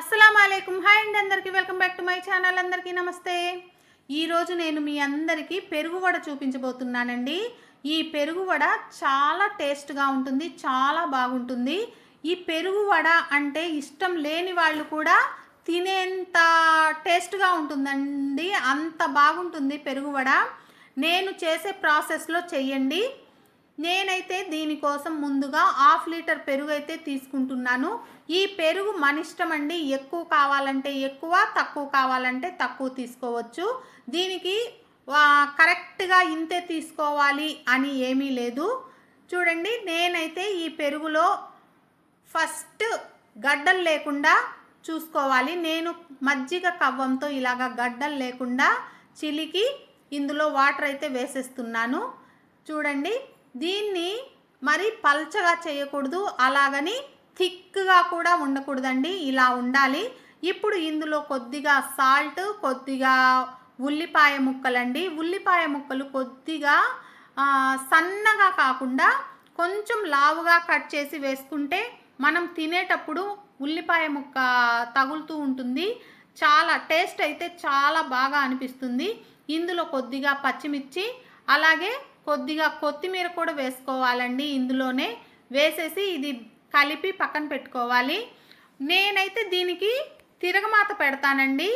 అస్సలం అయికం హాయ్ అండి అందరికీ. Welcome back to my channel. అందరికీ నమస్తే. ఈరోజు నేను మీ అందరికీ పెరుగు వడ చూపించబోతున్నానండి. ఈ పెరుగు వడ చాలా టేస్ట్గా ఉంటుంది చాలా బాగుంటుంది. ఈ పెరుగు వడ అంటే ఇష్టం లేని వాళ్ళు కూడా తినేంత టేస్ట్గా ఉంటుందండి. అంత బాగుంటుంది పెరుగు వడ. నేను చేసే ప్రాసెస్లో చెయ్యండి. నేనైతే దీనికోసం ముందుగా హాఫ్ లీటర్ పెరుగు అయితే తీసుకుంటున్నాను. ఈ పెరుగు మన ఇష్టం అండి ఎక్కువ కావాలంటే ఎక్కువ తక్కువ కావాలంటే తక్కువ తీసుకోవచ్చు. దీనికి కరెక్ట్గా ఇంతే తీసుకోవాలి అని ఏమీ లేదు. చూడండి నేనైతే ఈ పెరుగులో ఫస్ట్ గడ్డలు లేకుండా చూసుకోవాలి. నేను మజ్జిగ కవ్వంతో ఇలాగ గడ్డలు లేకుండా చిలికి ఇందులో వాటర్ అయితే వేసేస్తున్నాను. చూడండి దీన్ని మరి పల్చగా చేయకూడదు అలాగని థిక్గా కూడా ఉండకూడదండి. ఇలా ఉండాలి. ఇప్పుడు ఇందులో కొద్దిగా సాల్ట్ కొద్దిగా ఉల్లిపాయ ముక్కలండి. ఉల్లిపాయ ముక్కలు కొద్దిగా సన్నగా కాకుండా కొంచెం లావుగా కట్ చేసి వేసుకుంటే మనం తినేటప్పుడు ఉల్లిపాయ ముక్క తగులుతూ ఉంటుంది. చాలా టేస్ట్ అయితే చాలా బాగా అనిపిస్తుంది. ఇందులో కొద్దిగా పచ్చిమిర్చి అలాగే కొద్దిగా కొత్తిమీర కూడా వేసుకోవాలండి ఇందులోనే. వేసేసి ఇది కలిపి పక్కన పెట్టుకోవాలి. నేనైతే దీనికి తిరగమాత పెడతానండి.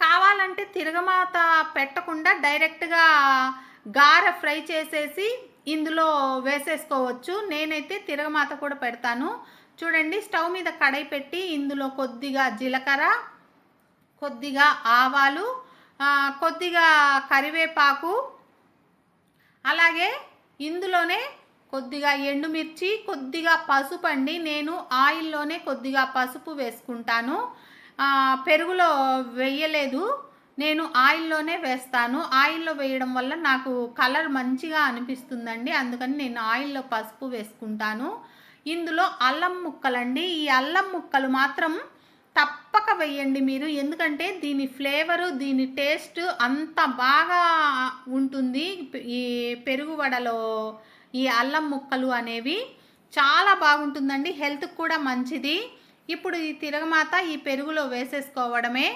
కావాలంటే తిరగమాత పెట్టకుండా డైరెక్ట్గా గారె ఫ్రై చేసేసి ఇందులో వేసేసుకోవచ్చు. నేనైతే తిరగమాత కూడా పెడతాను. చూడండి స్టవ్ మీద కడాయి పెట్టి ఇందులో కొద్దిగా జీలకర్ర కొద్దిగా ఆవాలు కొద్దిగా కరివేపాకు అలాగే ఇందులోనే కొద్దిగా ఎండుమిర్చి కొద్దిగా పసుపు అండి. నేను ఆయిల్లోనే కొద్దిగా పసుపు వేసుకుంటాను. పెరుగులో వేయలేదు. నేను ఆయిల్లోనే వేస్తాను. ఆయిల్లో వేయడం వల్ల నాకు కలర్ మంచిగా అనిపిస్తుందండి. అందుకని నేను ఆయిల్లో పసుపు వేసుకుంటాను. ఇందులో అల్లం ముక్కలండి. ఈ అల్లం ముక్కలు మాత్రం తప్పక వేయండి మీరు. ఎందుకంటే దీని ఫ్లేవరు దీని టేస్ట్ అంత బాగా ఉంటుంది. ఈ పెరుగు వడలో ఈ అల్లం ముక్కలు అనేవి చాలా బాగుంటుందండి. హెల్త్కి కూడా మంచిది. ఇప్పుడు ఈ తిరగమాత ఈ పెరుగులో వేసేసుకోవడమే.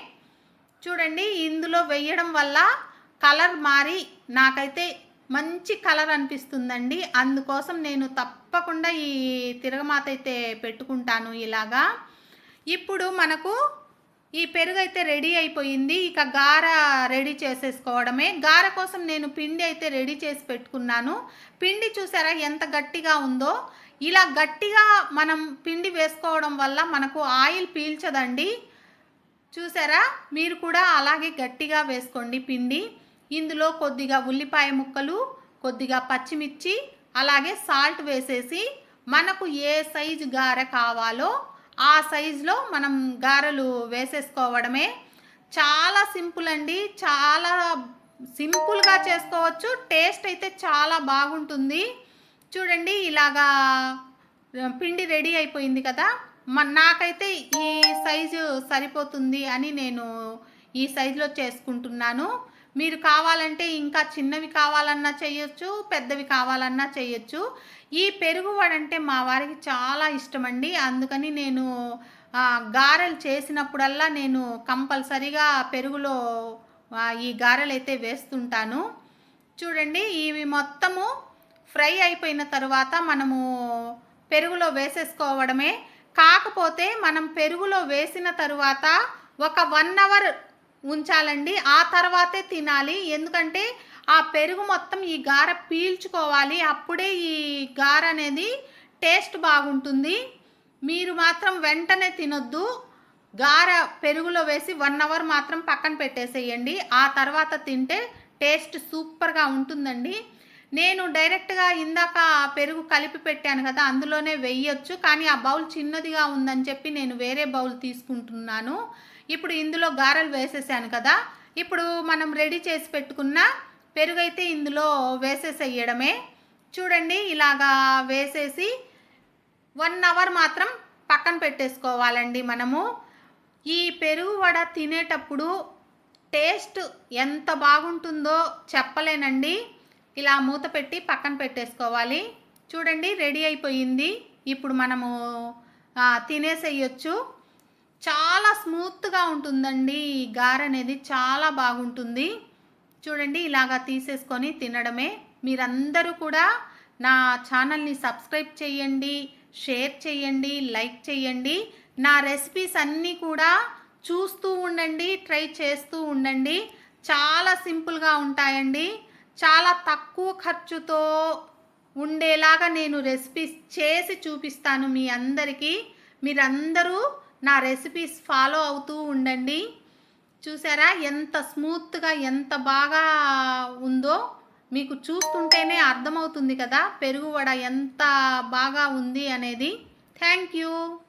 చూడండి ఇందులో వేయడం వల్ల కలర్ మారి నాకైతే మంచి కలర్ అనిపిస్తుందండి. అందుకోసం నేను తప్పకుండా ఈ తిరగమాత అయితే పెట్టుకుంటాను ఇలాగా. ఇప్పుడు మనకు ఈ పెరుగు అయితే రెడీ అయిపోయింది. ఇక గార రెడీ చేసేసుకోవడమే. గార కోసం నేను పిండి అయితే రెడీ చేసి పెట్టుకున్నాను. పిండి చూసారా ఎంత గట్టిగా ఉందో. ఇలా గట్టిగా మనం పిండి వేసుకోవడం వల్ల మనకు ఆయిల్ పీల్చదండి. చూసారా? మీరు కూడా అలాగే గట్టిగా వేసుకోండి పిండి. ఇందులో కొద్దిగా ఉల్లిపాయ ముక్కలు కొద్దిగా పచ్చిమిర్చి అలాగే సాల్ట్ వేసేసి మనకు ఏ సైజు గారె కావాలో ఆ సైజులో మనం గారెలు వేసేసుకోవడమే చాలా సింపుల్ అండి. చాలా సింపుల్గా చేసుకోవచ్చు. టేస్ట్ అయితే చాలా బాగుంటుంది. చూడండి ఇలాగా పిండి రెడీ అయిపోయింది కదా. మ నాకైతే ఈ సైజు సరిపోతుంది అని నేను ఈ సైజులో చేసుకుంటున్నాను. మీరు కావాలంటే ఇంకా చిన్నవి కావాలన్నా చేయొచ్చు పెద్దవి కావాలన్నా చేయొచ్చు. ఈ పెరుగు వడ మా వారికి చాలా ఇష్టమండి. అందుకని నేను గారెలు చేసినప్పుడల్లా నేను కంపల్సరిగా పెరుగులో ఈ గారెలు అయితే వేస్తుంటాను. చూడండి ఇవి మొత్తము ఫ్రై అయిపోయిన తర్వాత మనము పెరుగులో వేసేసుకోవడమే. కాకపోతే మనం పెరుగులో వేసిన తరువాత ఒక వన్ అవర్ ఉంచాలండి. ఆ తర్వాతే తినాలి. ఎందుకంటే ఆ పెరుగు మొత్తం ఈ గార పీల్చుకోవాలి. అప్పుడే ఈ గార అనేది టేస్ట్ బాగుంటుంది. మీరు మాత్రం వెంటనే తినొద్దు. గార పెరుగులో వేసి వన్ అవర్ మాత్రం పక్కన పెట్టేసేయండి. ఆ తర్వాత తింటే టేస్ట్ సూపర్గా ఉంటుందండి. నేను డైరెక్ట్గా ఇందాక పెరుగు కలిపి పెట్టాను కదా అందులోనే వెయ్యొచ్చు కానీ ఆ బౌల్ చిన్నదిగా ఉందని చెప్పి నేను వేరే బౌల్ తీసుకుంటున్నాను. ఇప్పుడు ఇందులో గారెలు వేసేసాను కదా ఇప్పుడు మనం రెడీ చేసి పెట్టుకున్న పెరుగు అయితే ఇందులో వేసేసేయడమే. చూడండి ఇలాగా వేసేసి వన్ అవర్ మాత్రం పక్కన పెట్టేసుకోవాలండి మనము. ఈ పెరుగు వడ తినేటప్పుడు టేస్ట్ ఎంత బాగుంటుందో చెప్పలేనండి. ఇలా మూత పెట్టి పక్కన పెట్టేసుకోవాలి. చూడండి రెడీ అయిపోయింది. ఇప్పుడు మనము తినేసేయచ్చు తినేసేయొచ్చు. చాలా స్మూత్గా ఉంటుందండి. ఈ గార అనేది చాలా బాగుంటుంది. చూడండి ఇలాగా తీసేసుకొని తినడమే. మీరందరూ కూడా నా ఛానల్ని సబ్స్క్రైబ్ చేయండి షేర్ చేయండి లైక్ చేయండి. నా రెసిపీస్ అన్నీ కూడా చూస్తూ ఉండండి ట్రై చేస్తూ ఉండండి. చాలా సింపుల్గా ఉంటాయండి. చాలా తక్కువ ఖర్చుతో ఉండేలాగా నేను రెసిపీస్ చేసి చూపిస్తాను మీ అందరికీ. మీరందరూ నా రెసిపీస్ ఫాలో అవుతూ ఉండండి. చూసారా? ఎంత స్మూత్గా ఎంత బాగా ఉందో మీకు చూస్తుంటేనే అర్థమవుతుంది కదా పెరుగు వడ ఎంత బాగా ఉంది అనేది. Thank you.